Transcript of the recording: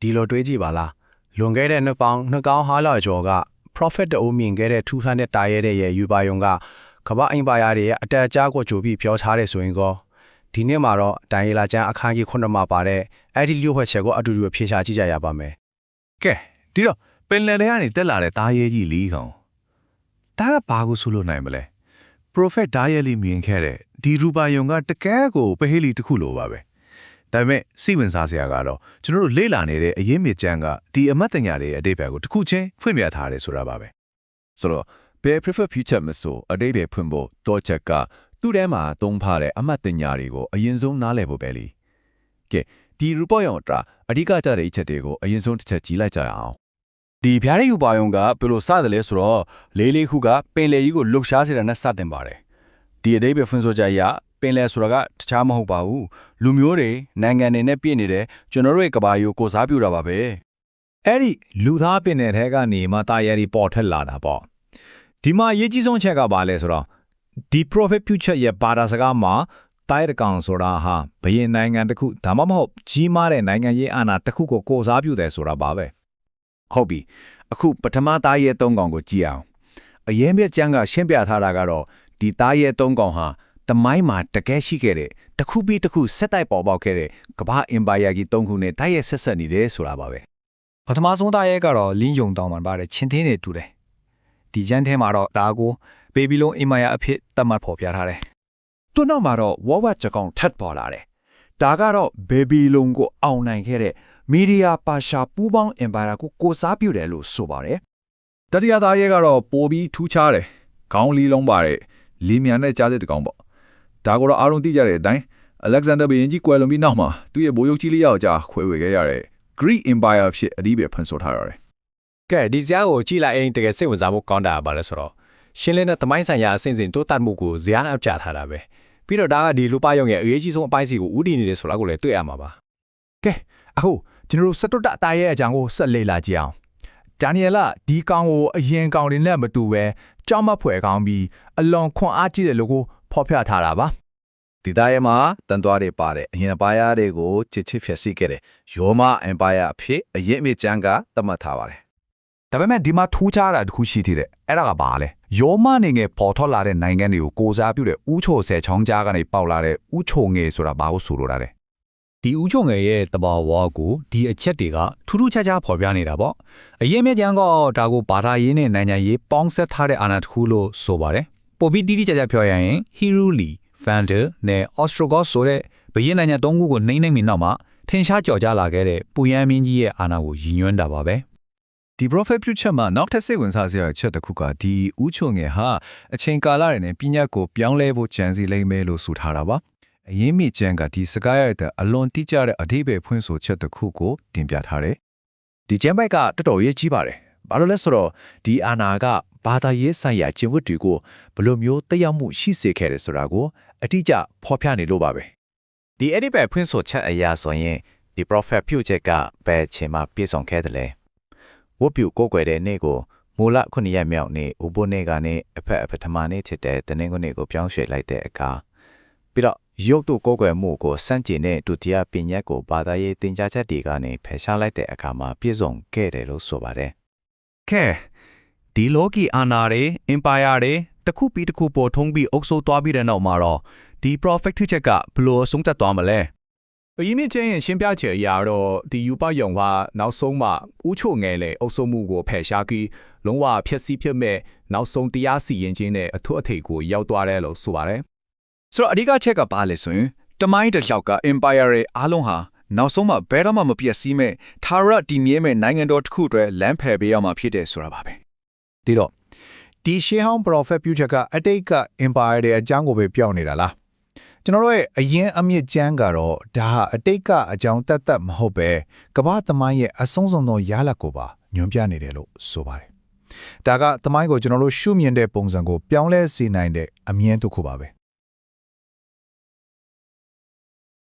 ဒီလိုတွေးကြည့်ပါလားလွန်ခဲ့တဲ့နှစ်ပေါင်းနှစ်ကောင်းဟာလာကျော်က prophet တအိုးမြင်ခဲ့တဲ့ထူထမ်းတဲ့တာရဲတဲ့ရဲ့ယူပါယုံကကမ္ဘာအင်ပါယာတွေရဲ့အတက်အကျကိုကြိုပြီးပြောထားတယ်ဆိုရင်ကောဒီနေ့မှာတော့ဒိုင်ယေလာကျန်းအခန်းကြီးခုနှစ်မှာပါတဲ့အဲ့ဒီလျှို့ဝှက်ချက်ကိုအတူတူဖြေရှာကြည့်ကြရပါမယ်ကဲဒီတော့ပင်လယ်ထဲကနေတက်လာတဲ့သားရဲကြီးလီခေါင်ဒါကဘာကိုဆိုလို့နိုင်မလဲ prophet ဒါရဲလီမြင်ခဲ့တဲ့ဒီရူပါယုံကတကယ်ကိုပဟေလီတစ်ခုလိုပါပဲ ဒါပေမဲ့စိတ်ဝင်စားစရာကတော့ကျွန်တော်တို့လေ့လာနေတဲ့အရေးမြစ်ကျမ်းကဒီအမတ်တညာတွေရဲ့အတိတ်ဘက်ကိုတစ်ခုချင်းဖွင့်ပြထားတယ်ဆိုတာပါပဲဆိုတော့ဘယ် prefer future မဆိုအတိတ်ပဲဖွင့်ဖို့တော့ချက်ကသူ့ထဲမှာသုံးဖားတဲ့အမှတ်တင်ညာတွေကိုအရင်ဆုံးနားလည်ဖို့ပဲလीကဲဒီ report ရောအတာအဓိကကြတဲ့အချက်တွေကိုအရင်ဆုံးတစ်ချက်ကြည့်လိုက်ကြရအောင်ဒီဖျားတဲ့ယူပါယုံကဘယ်လိုစတယ်လဲဆိုတော့လေးလေးခုကပင်လယ်ကြီးကိုလှုပ်ရှားစေတာနဲ့စတင်ပါတယ်ဒီအတိတ်ပဲဖွင့်ဆိုကြရ ပင်လယ်ဆိုတာကတခြားမဟုတ်ပါဘူးလူမျိုးတွေနိုင်ငံတွေနဲ့ပြည့်နေတဲ့ကျွန်တော်တို့ရဲ့ကဘာယူကိုစားပြတာပါပဲအဲ့ဒီလူသားပင်နယ်ထဲကနေမှတာယာရီပေါ်ထွက်လာတာပေါ့ဒီမှာအရေးကြီးဆုံးချက်ကဘာလဲဆိုတော့ဒီ profit future ရဲ့ဘာသာစကားမှာတိုက်ရကောင်ဆိုတာဟာဘယင်နိုင်ငံတစ်ခုဒါမှမဟုတ်ကြီးမားတဲ့နိုင်ငံရေးအာဏာတစ်ခုကိုကိုစားပြုတယ်ဆိုတာပါပဲဟုတ်ပြီအခုပထမသားရဲသုံးကောင်ကိုကြည့်အောင်အရင်မြက်ကျန်းကရှင်းပြထားတာကတော့ဒီသားရဲသုံးကောင်ဟာ တမိုင်းမှာတကယ်ရှိခဲ့တဲ့တစ်ခုပြီးတစ်ခုဆက်တိုက်ပေါ်ပေါက်ခဲ့တဲ့ကမ္ဘာအင်ပါယာကြီးသုံးခုနဲ့တိုက်ရိုက်ဆက်ဆက်နေတယ်ဆိုတာပါပဲပထမဆုံးသားရဲကတော့လင်းယုံတောင်မှပါတယ်ချင်းသေးနေတူတယ်ဒီကျန်းထဲမှာတော့ဒါကိုဘေဘီလုံအင်မာယာအဖြစ်သတ်မှတ်ဖော်ပြထားတယ်သူ့နောက်မှာတော့ဝဝချက်ကောင်ထက်ပေါ်လာတယ်ဒါကတော့ဘေဘီလုံကိုအောင်နိုင်ခဲ့တဲ့မီဒီယာပါရှာပူးပေါင်းအင်ပါယာကိုကိုစားပြုတယ်လို့ဆိုပါတယ်တတိယသားရဲကတော့ပိုပြီးထူးခြားတယ်။ခေါင်းလီလုံးပါတယ်။လီမြန်နဲ့ကြားတဲ့တကောင်ပေါ့။ ဒါကတော့အားလုံးသိကြတဲ့အတိုင်း Alexander ဘုရင်ကြီးကွယ်လွန်ပြီးနောက်မှာသူ့ရဲ့ဘိုးရုပ်ကြီးလေးယောက်ကြားခွဲဝေခဲ့ရတဲ့ Greek Empire ဖြစ်အဒီပဲဖွင့်ဆိုထားရတယ်ကဲဒီဇာတ်ကိုကြည့်လိုက်ရင်တကယ်စိတ်ဝင်စားဖို့ကောင်းတာပါလဲဆိုတော့ရှင်းလင်းတဲ့သမိုင်းဆိုင်ရာအဆင့်စဉ်တိုးတက်မှုကိုဇာတ်နောက်ကျထားတာပဲပြီးတော့ဒါကဒီလူပယုံရဲ့အရေးကြီးဆုံးအပိုင်းစီကိုဥတည်နေတယ်ဆိုတာကိုလည်းတွေ့ရမှာပါကဲအခုကျွန်တော်တို့စတုတ္တအသားရဲ့အကြောင်းကိုဆက်လေ့လာကြည့်အောင်ဒါနီယလဒီကောင်ကိုအရင်ကောင်တွေနဲ့မတူပဲကြောက်မဖွယ်ကောင်းပြီးအလွန်ခွန်အားကြီးတယ်လို့ကို ဖော်ပြထားတာပါဒီသားရဲမှာတန်သွားတွေပါတယ်အရင်အပါယာတွေကိုချစ်ချစ်ဖြည့်ဆည်းခဲ့တယ်ယောမအင်ပါယာအဖြစ်အရင်မြစ်ကျမ်းကသတ်မှတ်ထားပါတယ်ဒါပေမဲ့ဒီမှာထူးခြားတာတစ်ခုရှိသေးတယ်အဲ့ဒါကဘာလဲယောမနေငယ်ပေါ်ထွက်လာတဲ့နိုင်ငံတွေကိုကိုစားပြုတဲ့ဥချိုဆယ်ချောင်းကြားကနေပေါက်လာတဲ့ဥချိုငယ်ဆိုတာဘာကိုဆိုလိုတာလဲဒီဥချုံငယ်ရဲ့တဘာဝကိုဒီအချက်တွေကထူးထူးခြားခြားဖော်ပြနေတာပေါ့အရင်မြကျန်ကဒါကိုဘာသာရေးနဲ့နိုင်ငံရေးပေါင်းဆက်ထားတဲ့အာဏာတစ်ခုလို့ဆိုပါတယ် ပိုပြီးတိတိကျကျပြောရရင် Hiruli, Vander နဲ့ Ostrogoth ဆိုတဲ့ဘရင်နိုင်ငံသုံးခုကိုနှိမ့်နှိမ့်ပြီးနောက်မှာထင်ရှားကြော်ကြားလာခဲ့တဲ့ပူရန်မင်းကြီးရဲ့အာဏာကိုရည်ညွှန်းတာပါပဲဒီ prophet future မှာနောက်ထပ်စိတ်ဝင်စားစရာအချက်တစ်ခုကဒီဥချုံငယ်ဟာအချိန်ကာလတွေနဲ့ပညာကိုပြောင်းလဲဖို့ကြံစည်လိမ့်မယ်လို့ဆိုထားတာပါအရင်မိကျန်ကဒီစကားရတဲ့အလွန်တိကျတဲ့အဓိပ္ပာယ်ဖွင့်ဆိုချက်တစ်ခုကိုတင်ပြထားတယ်ဒီကျမ်းပိုက်ကတော်တော်ရေးကြီးပါတယ်။ဘာလို့လဲဆိုတော့ဒီအာနာက ဘာသာရေးဆိုင်ရာကျင့်ဝတ်တွေကိုဘယ်လိုမျိုးတက်ရောက်မှုရှိစေခဲ့တယ်ဆိုတာကိုအတိအကျဖော်ပြနေလို့ပါပဲ။ဒီအဲ့ဒီပဲဖွင့်ဆိုချက်အရာဆိုရင်ဒီ prophet ပြုချက်ကဘယ်ချိန်မှပြည့်စုံခဲ့တယ်လဲ။ဝတ်ပြုကိုးကွယ်တဲ့နေ့ကိုမူလခုနှစ်ရက်မြောက်နေ့ဥပုနေ့ကနေအဖက်အပထမနေ့ဖြစ်တဲ့တနင်္ဂနွေကိုပြောင်းရွှေ့လိုက်တဲ့အခါပြီးတော့ရုပ်တုကိုးကွယ်မှုကိုစန့်ကျင်တဲ့ဒုတိယပညတ်ကိုဘာသာရေးတင် जा ချက်တွေကနေဖယ်ရှားလိုက်တဲ့အခါမှာပြည့်စုံခဲ့တယ်လို့ဆိုပါတယ်ကဲ ဒီလောကီအာနာတွေ empire တွေတစ်ခုပြီးတစ်ခုပေါ်ထုံးပြီးအုပ်စိုးသွားပြီးတဲ့နောက်မှာတော့ဒီ prophet ချက်ကဘယ်လို့ဆုံးသက်သွားမလဲအရင်မြင့်ချင်းရဲ့ရှင်းပြချက်အရာတော့ဒီယူပယုံကနောက်ဆုံးမှဥချိုငယ်လေအုပ်စုမှုကိုဖယ်ရှားပြီးလုံးဝဖျက်ဆီးဖြစ်မဲ့နောက်ဆုံးတရားစီရင်ခြင်းနဲ့အထွတ်အထိပ်ကိုရောက်သွားတယ်လို့ဆိုပါတယ်ဆိုတော့အဓိကချက်ကဘာလဲဆိုရင်တမိုင်းတစ်လျှောက်က empire ရဲ့အားလုံးဟာနောက်ဆုံးမှဘယ်တော့မှမပြည့်စည်မဲ့သာရတည်မြဲမဲ့နိုင်ငံတော်တစ်ခုအတွက်လမ်းဖယ်ပေးရမှာဖြစ်တယ်ဆိုတာပါပဲ ဒီတော့ဒီရှေးဟောင်း prophet ပြုချက်ကအတိတ်က empire တွေအကြောင်းကိုပဲပြောနေတာလားကျွန်တော်တို့ရဲ့အရင်အမြင့်ကျမ်းကတော့ဒါဟာအတိတ်ကအကြောင်းတတ်တတ်မဟုတ်ပဲကမ္ဘာသမိုင်းရဲ့အဆုံးစွန်သောရလဒ်ကိုပါညွှန်ပြနေတယ်လို့ဆိုပါတယ်ဒါကသမိုင်းကိုကျွန်တော်တို့ရှုမြင်တဲ့ပုံစံကိုပြောင်းလဲစေနိုင်တဲ့အမြင်တစ်ခုပါပဲ